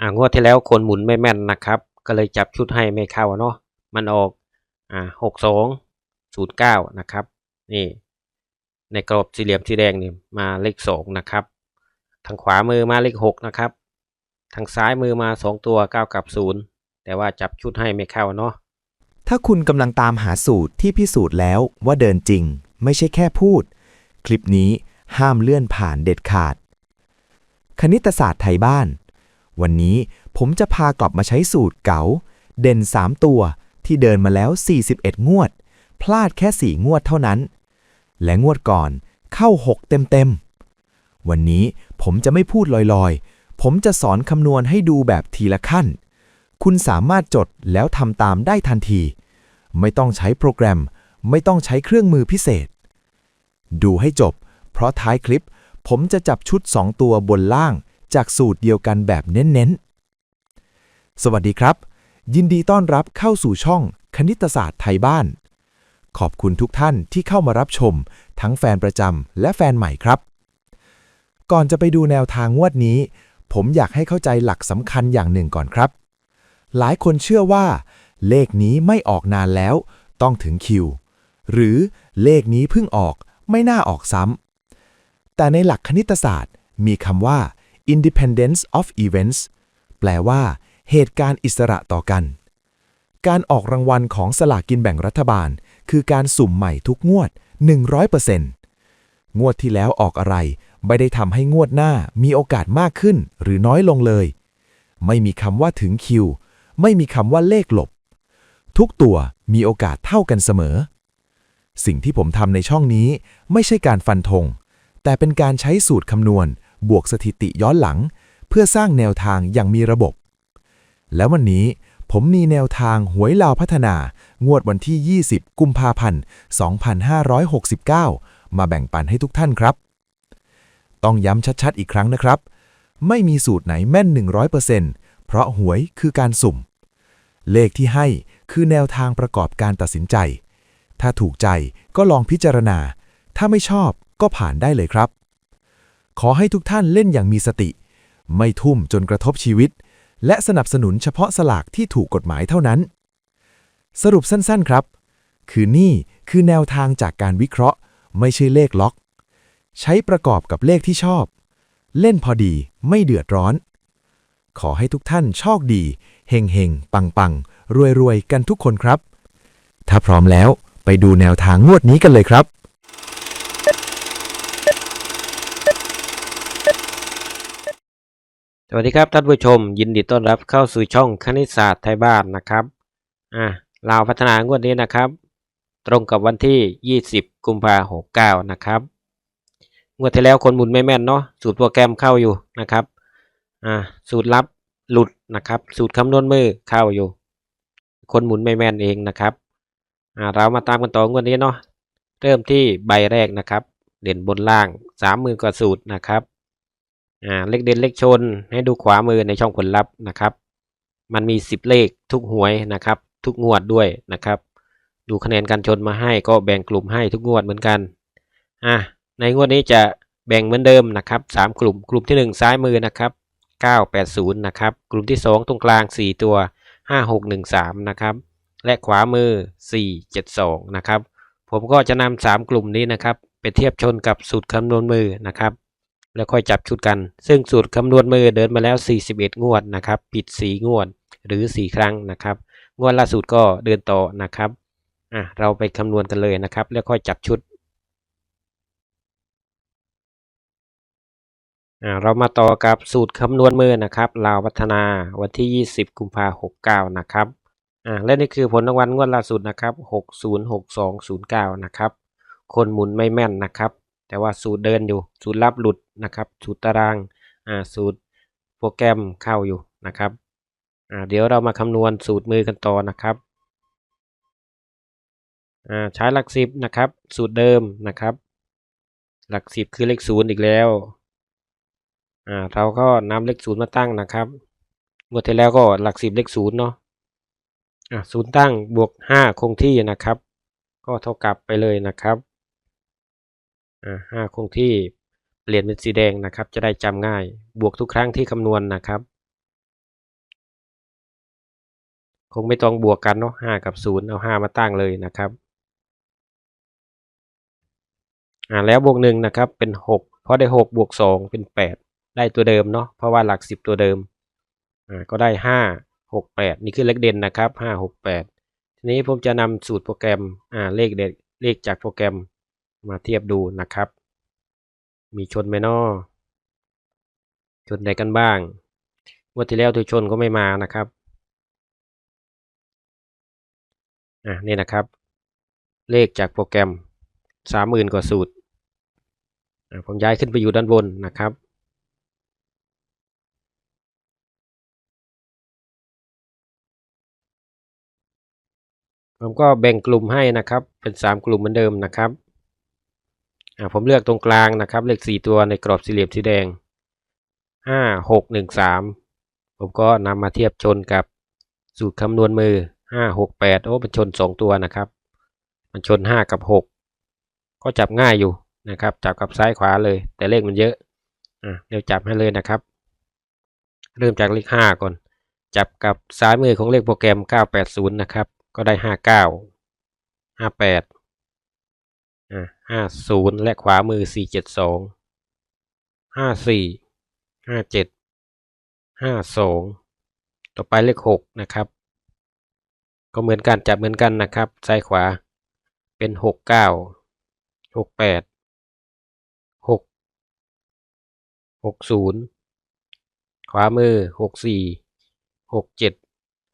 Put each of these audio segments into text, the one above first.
อ่างวดที่แล้วคนหมุนไม่แม่นนะครับ ก็เลยจับชุดให้ไม่เข้าเนาะมันออกอ่าหกสองศูนย์เก้านะครับนี่ในกรอบสี่เหลี่ยมสีแดงนี่มาเลขสองนะครับ ทางขวามือมาเลขหกนะครับ ทางซ้ายมือมาสองตัวเก้ากับศูนย์แต่ว่าจับชุดให้ไม่เข้าเนาะถ้าคุณกำลังตามหาสูตรที่พิสูจน์แล้วว่าเดินจริง ไม่ใช่แค่พูด คลิปนี้ห้ามเลื่อนผ่านเด็ดขาด คณิตศาสตร์ไทยบ้าน วันนี้ผมจะพากลับมาใช้สูตรเก๋า เด่น 3 ตัวที่เดินมาแล้ว 41 งวด พลาดแค่ 4 งวดเท่านั้น และงวดก่อนเข้า 6 เต็มๆ วันนี้ผมจะไม่พูดลอยๆ ผมจะสอนคำนวณให้ดูแบบทีละขั้น คุณสามารถจดแล้วทำตามได้ทันที ไม่ต้องใช้โปรแกรม ไม่ต้องใช้เครื่องมือพิเศษ ดูให้จบ เพราะท้ายคลิปผมจะจับชุด 2 ตัวบนล่าง จากสูตรเดียวกันแบบเน้นๆ สวัสดีครับ ยินดีต้อนรับเข้าสู่ช่องคณิตศาสตร์ไทยบ้าน ขอบคุณทุกท่านที่เข้ามารับชม ทั้งแฟนประจำและแฟนใหม่ครับ ก่อนจะไปดูแนวทางงวดนี้ ผมอยากให้เข้าใจหลักสำคัญอย่างหนึ่งก่อนครับ หลายคนเชื่อว่า เลขนี้ไม่ออกนานแล้ว ต้องถึงคิว หรือเลขนี้เพิ่งออกไม่น่าออกซ้ำแต่ในหลักคณิตศาสตร์มีคำว่า independence of events แปลว่า เหตุการณ์อิสระต่อกัน การออกรางวัลของสลากกินแบ่งรัฐบาล คือการสุ่มใหม่ทุกงวด 100%งวดที่แล้วออกอะไร ไม่ได้ทำให้งวดหน้ามีโอกาสมากขึ้นหรือน้อยลงเลย ไม่มีคำว่าถึงคิว ไม่มีคำว่าเลขหลบ ทุกตัวมีโอกาสเท่ากันเสมอ สิ่งที่ผมทำในช่องนี้ไม่ใช่การฟันธงแต่เป็นการใช้สูตรคำนวณ บวกสถิติย้อนหลัง เพื่อสร้างแนวทางอย่างมีระบบ แล้ววันนี้ผมมีแนวทางหวยลาวพัฒนา งวดวันที่ 20 กุมภาพันธ์ 2569 มาแบ่งปันให้ทุกท่านครับ ต้องย้ำชัดๆ อีกครั้งนะครับ ไม่มีสูตรไหนแม่น 100%เพราะหวยคือการสุ่ม เลขที่ให้คือแนวทางประกอบการตัดสินใจ ถ้าถูกใจก็ลองพิจารณา ถ้าไม่ชอบก็ผ่านได้เลยครับ ขอให้ทุกท่านเล่นอย่างมีสติ ไม่ทุ่มจนกระทบชีวิต และสนับสนุนเฉพาะสลากที่ถูกกฎหมายเท่านั้น สรุปสั้นๆครับ คือนี่คือแนวทางจากการวิเคราะห์ ไม่ใช่เลขล็อก ใช้ประกอบกับเลขที่ชอบ เล่นพอดีไม่เดือดร้อน ขอให้ทุกท่านโชคดีเฮงเฮงปังปังรวยรวยๆกันทุกคนครับ ถ้าพร้อมแล้วไปดูแนวทางงวดนี้กันเลยครับ สวัสดีครับท่านผู้ชม ยินดีต้อนรับเข้าสู่ช่องคณิตศาสตร์ไทยบ้านนะครับอ่าลาวพัฒนางวดนี้นะครับ ตรงกับวันที่ 20 กุมภาหกเก้านะครับงวดที่แล้วคนหมุนไม่แม่นเนาะสูตรโปรแกรมเข้าอยู่นะครับอ่าสูตรลับหลุดนะครับ สูตรคำนวณมือเข้าอยู่ คนหมุนไม่แม่นเองนะครับอ่าเรามาตามกันต่องวดนี้เนาะเริ่มที่ใบแรกนะครับ เด่นบนล่างสามมือกว่าสูตรนะครับ อ่าเลขเด่นเลขชนให้ดูขวามือในช่องผลลัพธ์นะครับ มันมี 10 เลขทุกหวยนะครับ ทุกงวดด้วยนะครับ ดูคะแนนการชนมาให้ก็แบ่งกลุ่มให้ทุกงวดเหมือนกันอะในงวดนี้จะแบ่งเหมือนเดิมนะครับสามกลุ่ม กลุ่มที่ 1 ซ้ายมือนะครับ 980 นะครับ กลุ่มที่ 2 ตรงกลาง 4 ตัว 5613 นะครับ และขวามือ 472 นะครับ ผมก็จะนำสามกลุ่มนี้นะครับ ไปเทียบชนกับสูตรคำนวณมือนะครับ แล้วค่อยจับชุดกัน ซึ่งสูตรคำนวณมือเดินมาแล้ว 41 งวดนะครับผิด 4 งวดหรือ 4 ครั้งนะครับ งวดล่าสุดก็เดินต่อนะครับอะเราไปคำนวณกันเลยนะครับ แล้วค่อยจับชุดอ่าเรามาต่อกับสูตรคำนวณมือนะครับลาวพัฒนาวันที่ 20 กุมภาพันธ์69 นะครับอ่าและนี่คือผลรางวัลงวดล่าสุดนะครับ 606209 นะครับ คนหมุนไม่แม่นนะครับ แต่ว่าสูตรเดินอยู่ สูตรลับหลุดนะครับ สูตรตารางอ่าสูตรโปรแกรมเข้าอยู่นะครับอ่าเดี๋ยวเรามาคำนวณสูตรมือกันต่อนะครับอ่าใช้หลักสิบนะครับ สูตรเดิมนะครับ หลักสิบคือเลขศูนย์อีกแล้วอ่าเราก็นำเลขศูนย์มาตั้งนะครับงวดที่แล้วก็หลักสิบเลขศูนย์เนาะอ่าศูนย์ตั้งบวกห้าคงที่นะครับ ก็เท่ากับไปเลยนะครับ อ่าห้าคงที่เปลี่ยนเป็นสีแดงนะครับ จะได้จำง่าย บวกทุกครั้งที่คำนวณนะครับ คงไม่ต้องบวกกันเนาะห้ากับศูนย์เอาห้ามาตั้งเลยนะครับอ่าแล้วบวกหนึ่งนะครับเป็นหกเพราะได้หกบวกสองเป็นแปดได้ตัวเดิมเนาะเพราะว่าหลักสิบตัวเดิมอ่าก็ได้ห้าหกแปดนี่คือเลขเด่นนะครับห้าหกแปดทีนี้ผมจะนำสูตรโปรแกรมอ่าเลขเด็ดเลขจากโปรแกรม มาเทียบดูนะครับ มีชนไหมนาะชนใดกันบ้างงวดที่แล้วตัวชนก็ไม่มานะครับอะนี่นะครับ เลขจากโปรแกรมสามหมื่นกว่าสูตรอะผมย้ายขึ้นไปอยู่ด้านบนนะครับผมก็แบ่งกลุ่มให้นะครับ เป็นสามกลุ่มเหมือนเดิมนะครับ ผมเลือกตรงกลางนะครับ เลขสี่ตัวในกรอบสี่เหลี่ยมสีแดงห้าหกหนึ่งสามผมก็นำมาเทียบชนกับสูตรคำนวณมือห้าหกแปดโอ้เป็นชนสองตัวนะครับ มันชนห้ากับหกก็จับง่ายอยู่นะครับ จับกับซ้ายขวาเลย แต่เลขมันเยอะอะเดี๋ยวจับให้เลยนะครับ เริ่มจากเลขห้าก่อน จับกับซ้ายมือของเลขโปรแกรม 980 นะครับ ก็ได้ 59 58 ห้าศูนย์และขวามือสี่เจ็ดสองห้าสี่ห้าเจ็ดห้าสองต่อไปเลขหกนะครับ ก็เหมือนกันจับเหมือนกันนะครับซ้ายขวาเป็นหกเก้าหกแปดหกหกศูนย์ขวามือหกสี่หกเจ็ด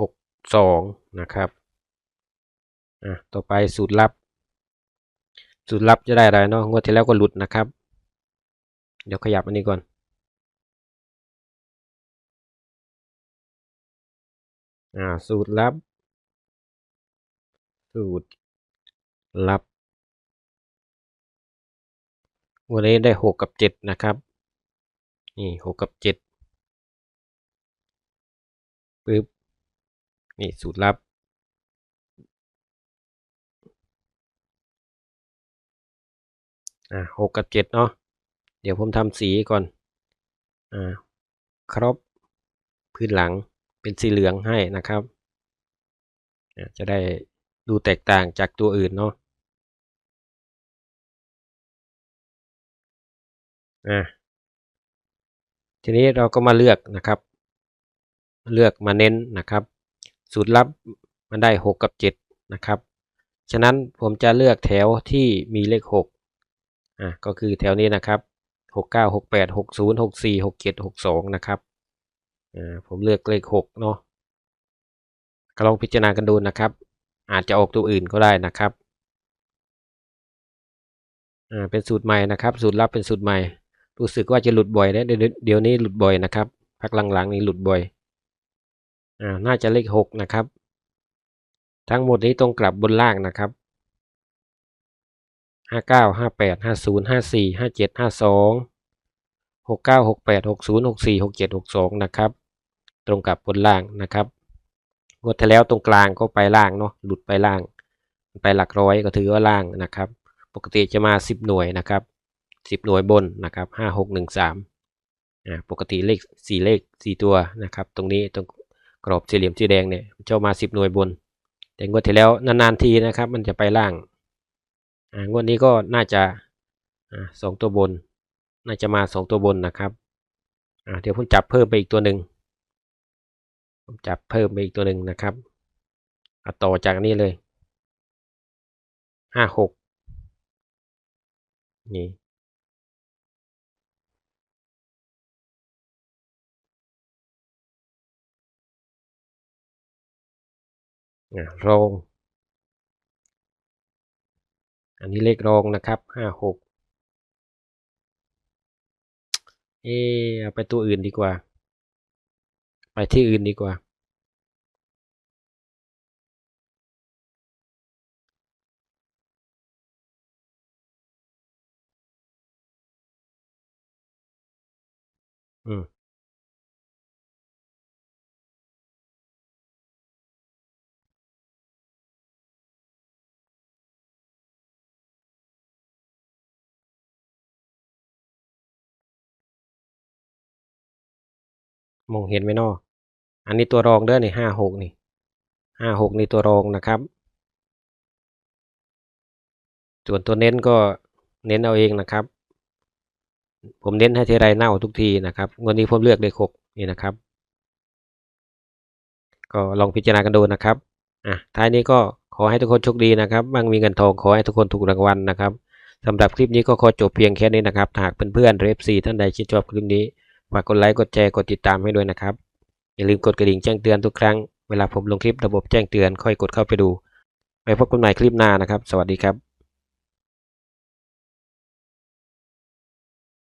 หกสองนะครับอะต่อไปสูตรลับ สูตรลับจะได้อะไรเนาะงวดที่แล้วก็หลุดนะครับ เดี๋ยวขยับอันนี้ก่อน อ่า สูตรลับ สูตรลับวันนี้ได้หกกับเจ็ดนะครับ นี่หกกับเจ็ดปึ๊บนี่สูตรลับ อ่าหกกับเจ็ดเนาะเดี๋ยวผมทำสีก่อนอ่าครบพื้นหลังเป็นสีเหลืองให้นะครับอ่าจะได้ดูแตกต่างจากตัวอื่นเนาะอ่าทีนี้เราก็มาเลือกนะครับ เลือกมาเน้นนะครับ สูตรลับมันได้ 6 กับ 7 นะครับ ฉะนั้นผมจะเลือกแถวที่มีเลข 6 อะก็คือแถวนี้นะครับ 6 9 6 8 6 0 6 4 6 7 6 2 นะครับอ่าผมเลือกเลข6เนาะก็ลองพิจารณากันดูนะครับ อาจจะออกตัวอื่นก็ได้นะครับอ่าเป็นสูตรใหม่นะครับ สูตรลับเป็นสูตรใหม่ รู้สึกว่าจะหลุดบ่อยนะเดี๋ยวเดี๋ยวนี้หลุดบ่อยนะครับพักหลังๆนี้หลุดบ่อยอ่าน่าจะเลขหกนะครับ ทั้งหมดนี้ตรงกลับบนล่างนะครับ ห้าเก้าห้าแปดห้าศูนย์ห้าสี่ห้าเจ็ดห้าสองหกเก้าหกแปดหกศูนย์หกสี่หกเจ็ดหกสองนะครับ ตรงกับบนล่างนะครับงวดที่แล้วตรงกลางก็ไปล่างเนาะหลุดไปล่าง ไปหลักร้อยก็ถือว่าล่างนะครับ ปกติจะมาสิบหน่วยนะครับสิบหน่วยบนนะครับห้าหกหนึ่งสามอ่าปกติเลขสี่เลขสี่ตัวนะครับ ตรงนี้ตรงกรอบสี่เหลี่ยมสีแดงเนี่ยจะมาสิบหน่วยบน แต่งวดที่แล้วนานๆทีนะครับ มันจะไปล่าง งวดนี้ก็น่าจะอ่าสองตัวบน น่าจะมาสองตัวบนนะครับเดี๋ยวผมจับเพิ่มไปอีกตัวหนึ่งผมจับเพิ่มไปอีกตัวหนึ่งนะครับต่อจากนี้เลยห้าหกนี่อ่ารอง อันนี้เลขรองนะครับห้าหกเอเอาไปตัวอื่นดีกว่า ไปที่อื่นดีกว่า อืม มองเห็นไหมนาะอันนี้ตัวรองเด้อนี่ห้าหกนี่ห้าหกนี่ตัวรองนะครับ ส่วนตัวเน้นก็เน้นเอาเองนะครับ ผมเน้นให้ทีไรเน่าทุกทีนะครับวดนี้ผมเลือกเลขหกนี่นะครับ ก็ลองพิจารณากันดูนะครับอะท้ายนี้ก็ขอให้ทุกคนโชคดีนะครับมั่งมีเงินทองขอให้ทุกคนถูกรางวัลนะครับสำหรับคลิปนี้ก็ขอจบเพียงแค่นี้นะครับหากเพื่อนๆเรฟซีท่านใดชื่นชอบคลิปนี้ ฝากกดไลค์กดแชร์กดติดตามให้ด้วยนะครับ อย่าลืมกดกระดิ่งแจ้งเตือนทุกครั้ง เวลาผมลงคลิประบบแจ้งเตือนค่อยกดเข้าไปดูไว้พบกันใหม่คลิปหน้านะครับ สวัสดีครับ